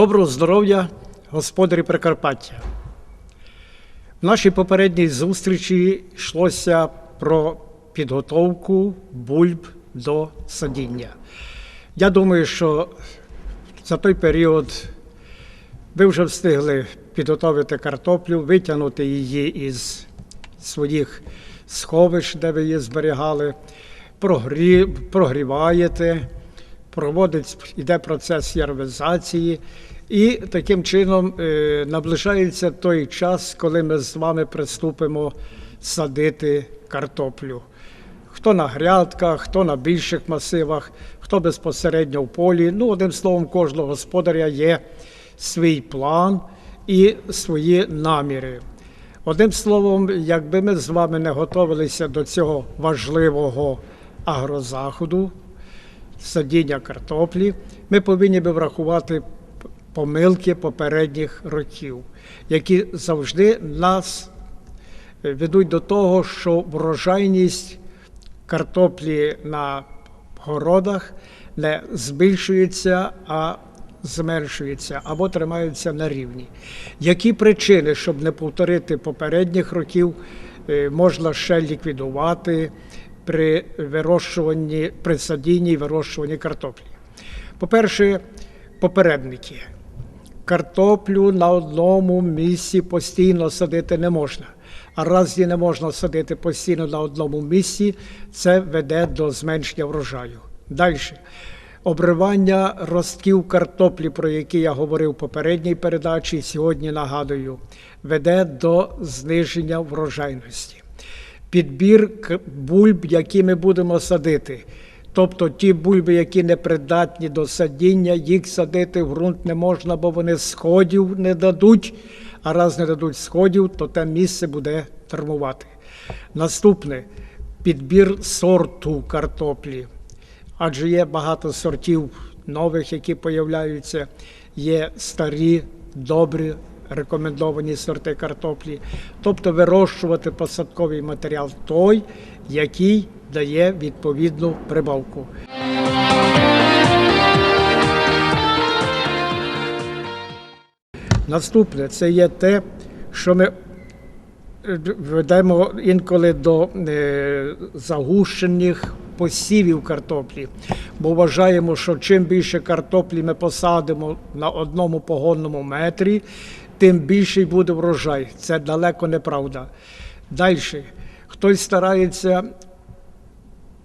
Доброго здоров'я, господарі Прикарпаття. В нашій попередній зустрічі йшлося про підготовку бульб до садіння. Я думаю, що за той період ви вже встигли підготовити картоплю, витягнути її із своїх сховищ, де ви її зберігали, прогрі... прогріваєте, проводить, іде процес ярвізації, і таким чином е, наближається той час, коли ми з вами приступимо садити картоплю. Хто на грядках, хто на більших масивах, хто безпосередньо в полі. Ну, одним словом, кожного господаря є свій план і свої наміри. Одним словом, якби ми з вами не готувалися до цього важливого агрозаходу, садіння картоплі, ми повинні би врахувати помилки попередніх років, які завжди нас ведуть до того, що врожайність картоплі на городах не збільшується, а зменшується або тримаються на рівні. Які причини, щоб не повторити попередніх років, е, можна ще ліквідувати при вирощуванні, при садінні і вирощуванні картоплі? По-перше, попередники. Картоплю на одному місці постійно садити не можна. А раз її не можна садити постійно на одному місці, це веде до зменшення врожаю. Далі. Обривання ростків картоплі, про які я говорив в попередній передачі, сьогодні нагадую, веде до зниження врожайності. Підбір бульб, які ми будемо садити. Тобто ті бульби, які не придатні до садіння, їх садити в ґрунт не можна, бо вони сходів не дадуть. А раз не дадуть сходів, то те місце буде травмувати. Наступне підбір сорту картоплі. Адже є багато сортів нових, які появляються, є старі, добрі, рекомендовані сорти картоплі. Тобто вирощувати посадковий матеріал той, який дає відповідну прибавку. Наступне це є те, що ми е, ведемо інколи до е, загущених посівів картоплі, бо вважаємо, що чим більше картоплі ми посадимо на одному погонному метрі, тим більший буде врожай. Це далеко неправда. Далі. Хтось старається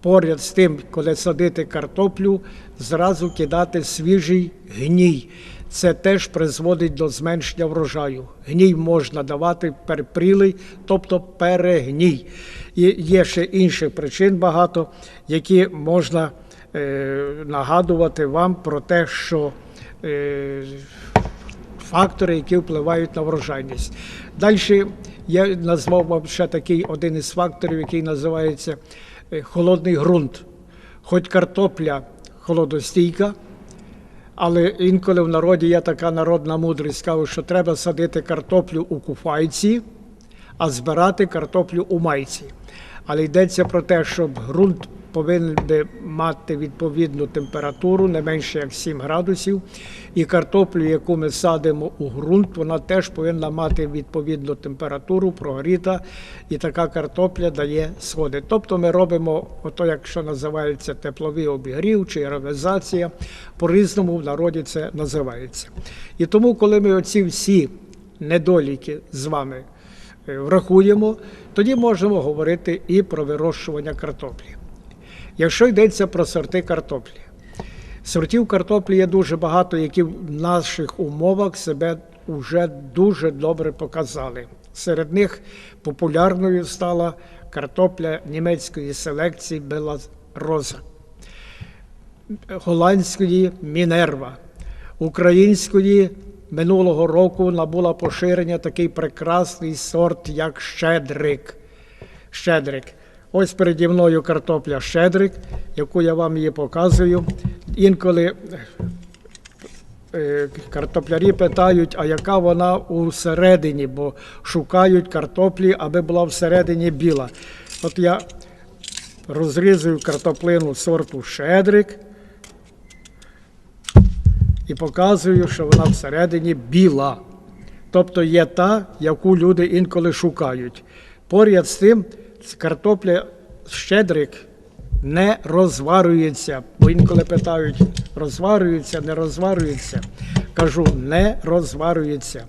поряд з тим, коли садити картоплю, зразу кидати свіжий гній. Це теж призводить до зменшення врожаю. Гній можна давати перепрілий, тобто перегній. І є ще інших причин багато, які можна е, нагадувати вам про те, що е, фактори, які впливають на врожайність. Далі я назвав вам ще такий один із факторів, який називається холодний ґрунт. Хоч картопля холодостійка, але інколи в народі є така народна мудрість, кажуть, що треба садити картоплю у куфайці, а збирати картоплю у майці. Але йдеться про те, щоб ґрунт повинен би мати відповідну температуру, не менше як 7 градусів. І картоплю, яку ми садимо у ґрунт, вона теж повинна мати відповідну температуру, прогріта, і така картопля дає сходи. Тобто ми робимо, ото, якщо називається тепловий обігрів чи аеровізація, по-різному в народі це називається. І тому, коли ми оці всі недоліки з вами е, врахуємо, тоді можемо говорити і про вирощування картоплі. Якщо йдеться про сорти картоплі, сортів картоплі є дуже багато, які в наших умовах себе вже дуже добре показали. Серед них популярною стала картопля німецької селекції Бела Роза, голландської Мінерва, української минулого року набула поширення такий прекрасний сорт, як Щедрик. Щедрик. Ось переді мною картопля Щедрик, яку я вам її показую. Інколи е, картоплярі питають, а яка вона усередині, бо шукають картоплі, аби була всередині біла. От я розрізую картоплину сорту Щедрик. і показую, що вона всередині біла. Тобто є та, яку люди інколи шукають. Поряд з тим, картопля щедрик не розварюється. Бо інколи питають, розварюється, не розварюється. Кажу, не розварюється.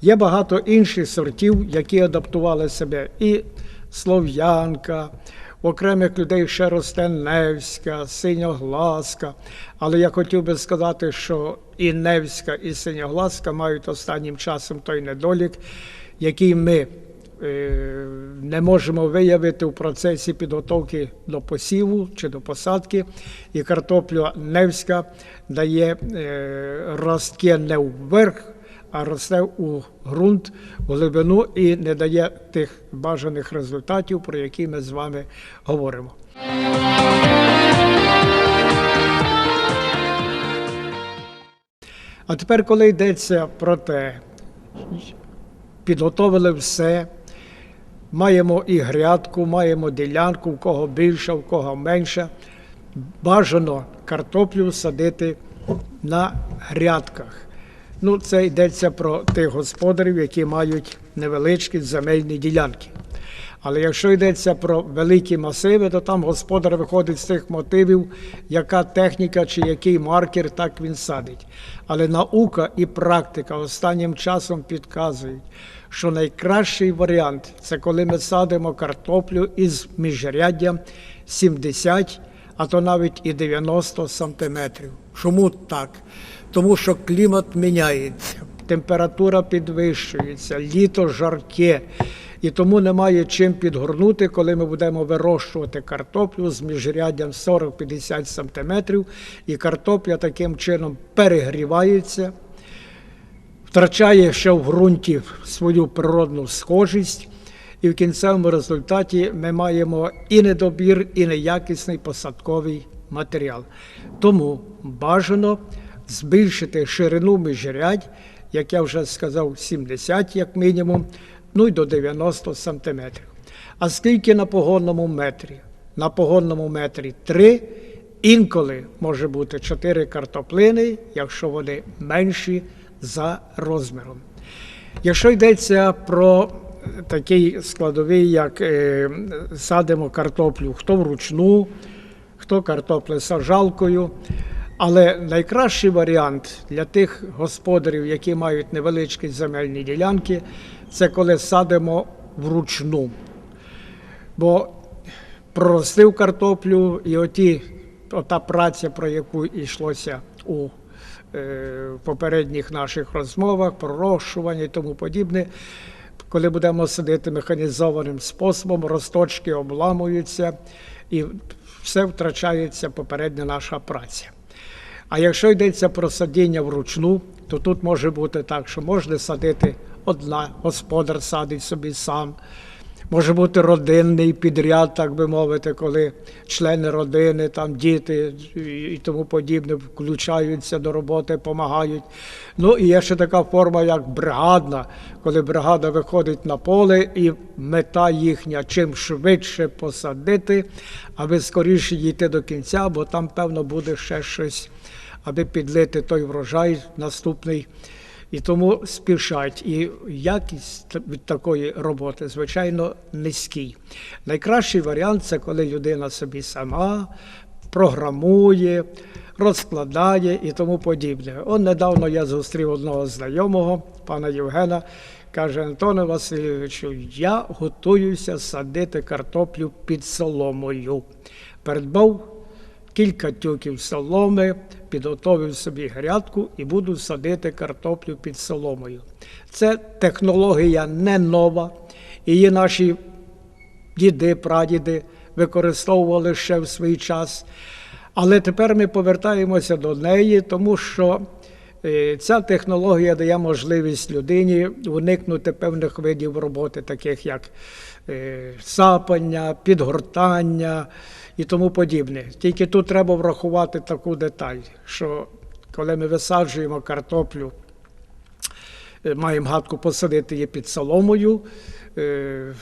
Є багато інших сортів, які адаптували себе. І слов'янка, окремих людей ще росте Невська, синьогласка. Але я хотів би сказати, що і Невська, і синьогласка мають останнім часом той недолік, який ми не можемо виявити в процесі підготовки до посіву чи до посадки. І картопля Невська дає е, ростки не вверх, а росте у ґрунт, у глибину і не дає тих бажаних результатів, про які ми з вами говоримо. А тепер, коли йдеться про те, підготовили все, маємо і грядку, маємо ділянку, в кого більше, в кого менше. Бажано картоплю садити на грядках. Ну, це йдеться про тих господарів, які мають невеличкі земельні ділянки. Але якщо йдеться про великі масиви, то там господар виходить з тих мотивів, яка техніка чи який маркер, так він садить. Але наука і практика останнім часом підказують, що найкращий варіант це коли ми садимо картоплю із міжряддям 70, а то навіть і 90 сантиметрів. Чому так? Тому що клімат міняється, температура підвищується, літо жарке. І тому немає чим підгорнути, коли ми будемо вирощувати картоплю з міжряддям 40-50 см, і картопля таким чином перегрівається, втрачає ще в ґрунті свою природну схожість, і в кінцевому результаті ми маємо і недобір, і неякісний посадковий матеріал. Тому бажано збільшити ширину міжрядь, як я вже сказав, 70 як мінімум, ну й до 90 сантиметрів. А скільки на погонному метрі? На погонному метрі 3, інколи може бути 4 картоплини, якщо вони менші за розміром. Якщо йдеться про такий складовий, як е, садимо картоплю, хто вручну, хто картоплю сажалкою. Але найкращий варіант для тих господарів, які мають невеличкі земельні ділянки, це коли садимо вручну. Бо проростив картоплю і оті, ота праця, про яку йшлося у е, попередніх наших розмовах, пророщування і тому подібне. Коли будемо садити механізованим способом, росточки обламуються і все втрачається попередня наша праця. А якщо йдеться про садіння вручну, то тут може бути так, що можна садити одна, господар садить собі сам. Може бути родинний підряд, так би мовити, коли члени родини, там діти і тому подібне включаються до роботи, допомагають. Ну і є ще така форма, як бригадна, коли бригада виходить на поле і мета їхня чим швидше посадити, аби скоріше дійти до кінця, бо там, певно, буде ще щось, аби підлити той врожай наступний. І тому спішать. І якість такої роботи, звичайно, низький. Найкращий варіант це коли людина собі сама програмує, розкладає і тому подібне. Он недавно я зустрів одного знайомого, пана Євгена, каже Антоне Васильовичу, я готуюся садити картоплю під соломою. Передбав кілька тюків соломи, підготовив собі грядку і буду садити картоплю під соломою. Це технологія не нова, її наші діди, прадіди використовували ще в свій час. Але тепер ми повертаємося до неї, тому що ця технологія дає можливість людині уникнути певних видів роботи, таких як е, сапання, підгортання і тому подібне. Тільки тут треба врахувати таку деталь, що коли ми висаджуємо картоплю, е, маємо гадку посадити її під соломою, е,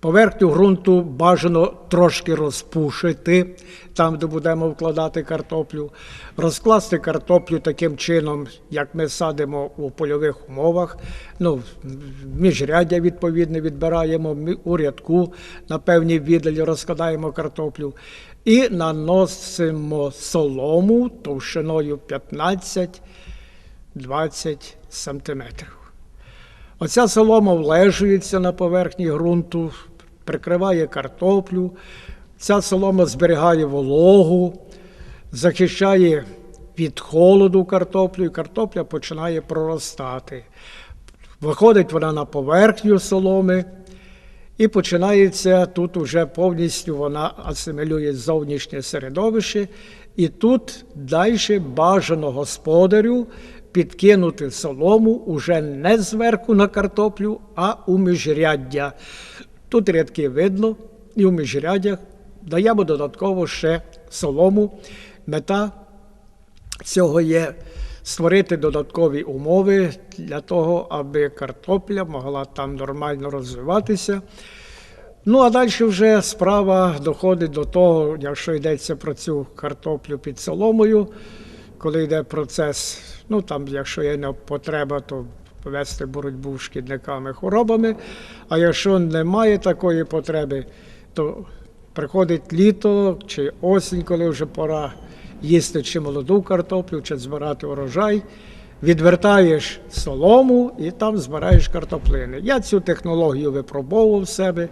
Поверхню ґрунту бажано трошки розпушити, там, де будемо вкладати картоплю, розкласти картоплю таким чином, як ми садимо у польових умовах. Ну, міжряддя відповідне відбираємо у рядку, на певній віддалі розкладаємо картоплю і наносимо солому товщиною 15-20 сантиметрів. Оця солома влежується на поверхні ґрунту, прикриває картоплю. Ця солома зберігає вологу, захищає від холоду картоплю, і картопля починає проростати. Виходить вона на поверхню соломи, і починається тут уже повністю вона асимілює зовнішнє середовище, і тут далі бажано господарю підкинути солому уже не зверху на картоплю, а у міжряддя. Тут рядки видно, і у міжряддях даємо додатково ще солому. Мета цього є створити додаткові умови для того, аби картопля могла там нормально розвиватися. Ну, а далі вже справа доходить до того, якщо йдеться про цю картоплю під соломою, коли йде процес, ну там, якщо є потреба, то вести боротьбу з шкідниками, хворобами. А якщо немає такої потреби, то приходить літо чи осінь, коли вже пора їсти чи молоду картоплю, чи збирати урожай. Відвертаєш солому і там збираєш картоплини. Я цю технологію випробовував в себе,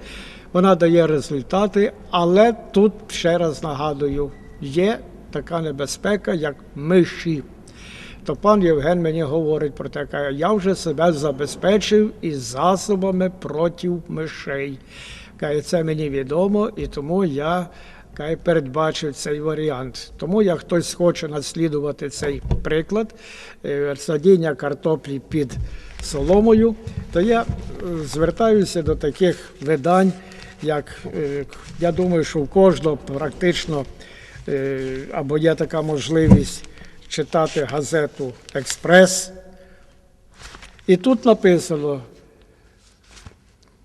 вона дає результати, але тут ще раз нагадую, є така небезпека, як миші. То пан Євген мені говорить про те, каже, я вже себе забезпечив із засобами проти мишей. Каже, це мені відомо, і тому я каже, передбачив цей варіант. Тому як хтось хоче наслідувати цей приклад е, садіння картоплі під соломою, то я е, звертаюся до таких видань, як е, я думаю, що у кожного практично або є така можливість читати газету Експрес. І тут написано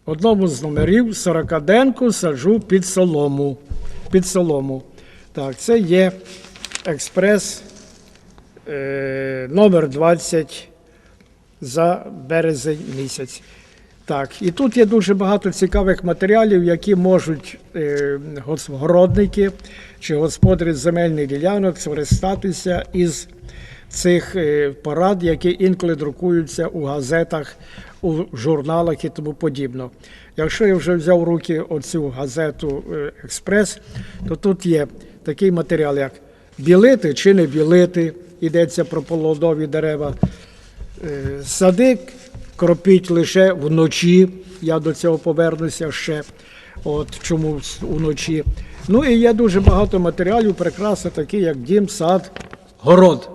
в одному з номерів сорокаденку саджу під солому. Під солому. Так, це є експрес е, номер 20 за березень місяць. Так, і тут є дуже багато цікавих матеріалів, які можуть е, городники чи господарі земельних ділянок скористатися із цих е, порад, які інколи друкуються у газетах, у журналах і тому подібно. Якщо я вже взяв в руки оцю газету е, Експрес, то тут є такий матеріал, як білити чи не білити, йдеться про плодові дерева. Е, Садик кропіть лише вночі. Я до цього повернуся ще. От чому вночі. Ну і є дуже багато матеріалів, прекрасно такі, як дім, сад, город.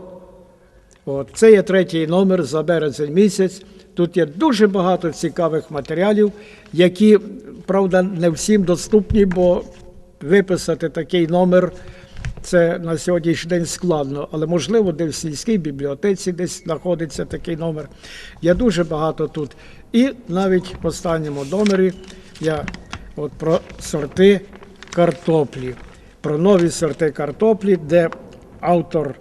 От, це є третій номер за березень місяць. Тут є дуже багато цікавих матеріалів, які, правда, не всім доступні, бо виписати такий номер це на сьогоднішній день складно, але можливо, де в сільській бібліотеці десь знаходиться такий номер. Є дуже багато тут. І навіть в останньому номері я от про сорти картоплі, про нові сорти картоплі, де автор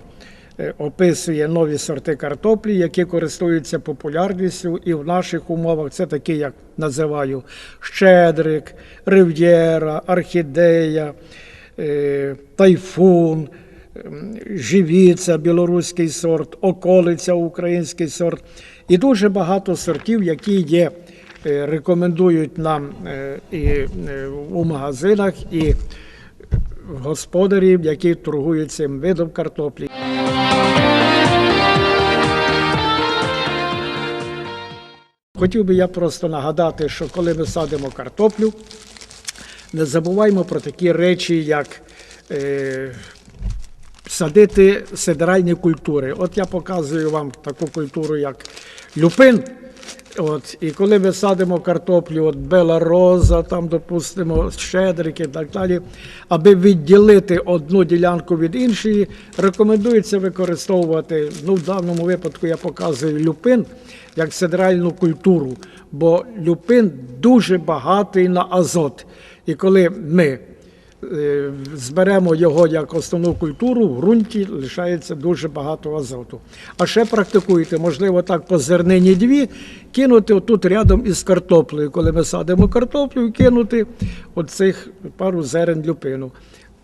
е, описує нові сорти картоплі, які користуються популярністю і в наших умовах це такі, як називаю щедрик, рив'єра, орхідея, е, тайфун, живіця, білоруський сорт, околиця, український сорт. І дуже багато сортів, які є, рекомендують нам е, і е, у магазинах, і господарів, які торгують цим видом картоплі. Хотів би я просто нагадати, що коли ми садимо картоплю, не забуваймо про такі речі, як е, садити сидеральні культури. От я показую вам таку культуру, як люпин. От, і коли ми садимо картоплю, от Бела Роза, там, допустимо, Щедрики і так далі, аби відділити одну ділянку від іншої, рекомендується використовувати, ну, в даному випадку я показую люпин як центральну культуру, бо люпин дуже багатий на азот. І коли ми зберемо його як основну культуру, в ґрунті лишається дуже багато азоту. А ще практикуйте, можливо, так по зернині дві, кинути отут рядом із картоплею. Коли ми садимо картоплю, кинути оцих пару зерен люпину.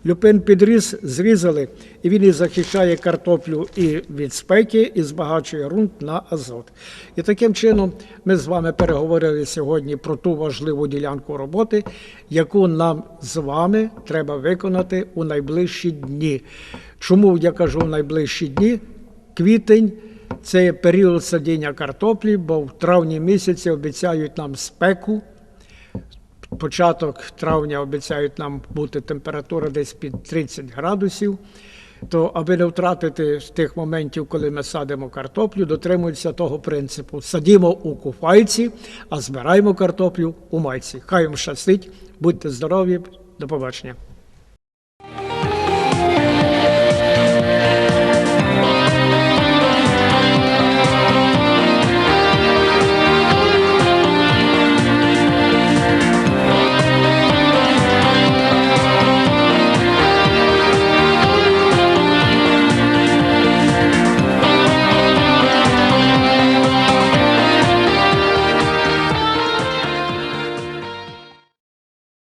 Люпин підріс, зрізали, і він і захищає картоплю і від спеки, і збагачує ґрунт на азот. І таким чином ми з вами переговорили сьогодні про ту важливу ділянку роботи, яку нам з вами треба виконати у найближчі дні. Чому я кажу найближчі дні? Квітень це період садіння картоплі, бо в травні місяці обіцяють нам спеку. Початок травня обіцяють нам бути температура десь під 30 градусів. То, аби не втратити тих моментів, коли ми садимо картоплю, дотримуються того принципу: садімо у куфайці, а збираємо картоплю у майці. Хай вам щастить, будьте здорові, до побачення.